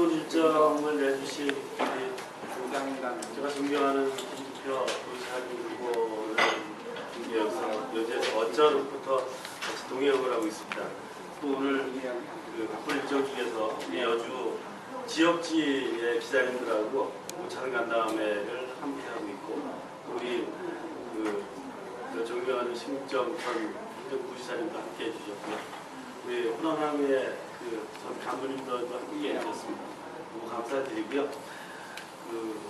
바쁜 일정을 내주신 우리 제가 존경하는 김주표 도시사진국보는 김기영사 여제 어쩌부터 같이 동행을 하고 있습니다. 또 오늘 그 바쁜 일정 중에서 우리 여주 지역지의 기자님들하고 우차를 간다음에를 함께 하고 있고 우리 그, 그 존경하는 심정천 행정부시사님도 함께 해주셨고요. 우리 호남항의 그전 간부님들도 함께 해주셨습니다. 너무 감사드리고요. 그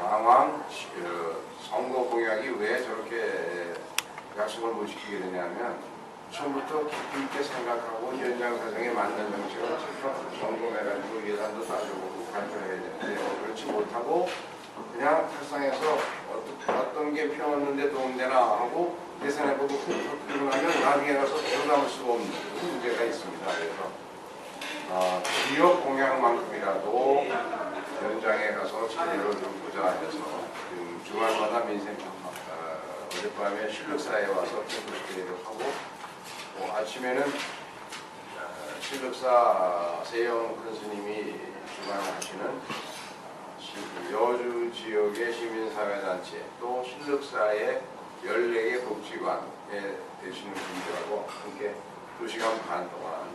방황 그 선거 공약이 왜 저렇게 약속을 못 지키게 되냐면 처음부터 깊이 있게 생각하고 현장 사정에 맞는 정책을 점검해가지고 예산도 따져보고 발표해야 되는데 그렇지 못하고 그냥 탈상해서 어떤, 어떤 게 피웠는데 도움되나 하고 계산해보고 흠뻑 하면 나중에 가서 부담을 수가 없는 문제가 있습니다. 그래서 어, 지역 공약만큼이라도 현장에 가서 자료를 좀 보자 해서 지금 주말마다 민생 어, 어젯밤에 실력사에 와서 캠프시키기도 하고 또 아침에는 어, 실력사 세영 큰 스님이 주관하시는 어, 시- 여주 지역의 시민사회 단체 또 실력사의 14개 복지관에 되시는 분들하고 함께 2시간 반 동안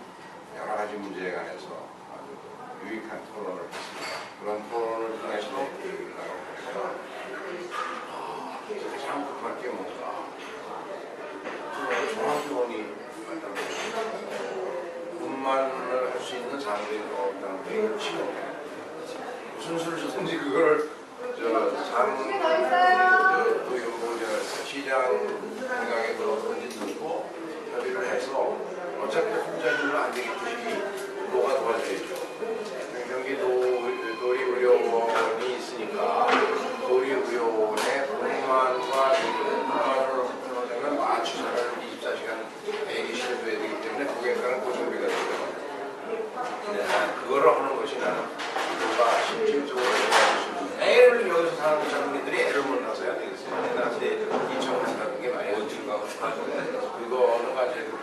여러 가지 문제에 관해서 아주 유익한 토론을 했습니다. 그런 토론을 통해서 아, 참 급할 게 뭔가 종합병원이 분만을 할 수 있는 장비가 없다는 게 치료 무슨 수를 쓰든지 저장 저 시장 공장에 넣어든지 넣고 협의를 해서 어차피 혼자 있는 안 되겠듯이 노가 도와줘야죠. 경기도 도리의료원이 있으니까 도리의료원의 공만과 공만을 하려면 맞추사를 24시간 대기실에 둬야 되기 때문에 거기에 따른 고정비가 들어요. 네, 그거를 하는 것이 나는 누가 심층적으로 애를 여기서 사는 젊은이들이 애를 못 낳아서 해야 되겠어요. 옛날에 이청을 사는 게 많이 어딘가 그거는 가지고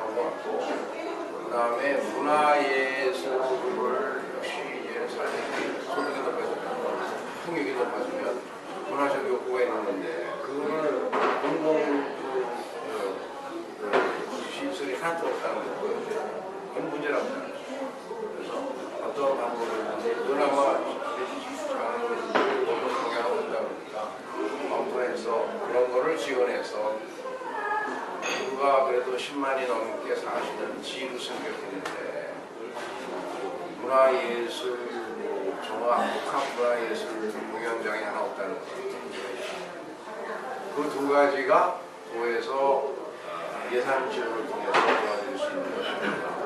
그 다음에 문화예술을 역시 이제는 사람들이 소득이 높아지면 풍력이 높아지면 문화적 욕구가 있는 건데 그거를 공공 그, 그, 그 시설이 하나도 없다는 걸 보여줘요. 그건 문제라고. 그래서 어떤 방법을 했는데 그나마 장을 공개하고 있다 보니까 검토해서 그런 거를 지원해서 누가 그래도 10만이 넘게 사시는 지구 성격인데 문화예술 뭐 종합복합 문화예술 공연장이 하나 없다는 거. 그 두 가지가 도에서 예산 지원을 통해서 도와줄 수 있는 것입니다.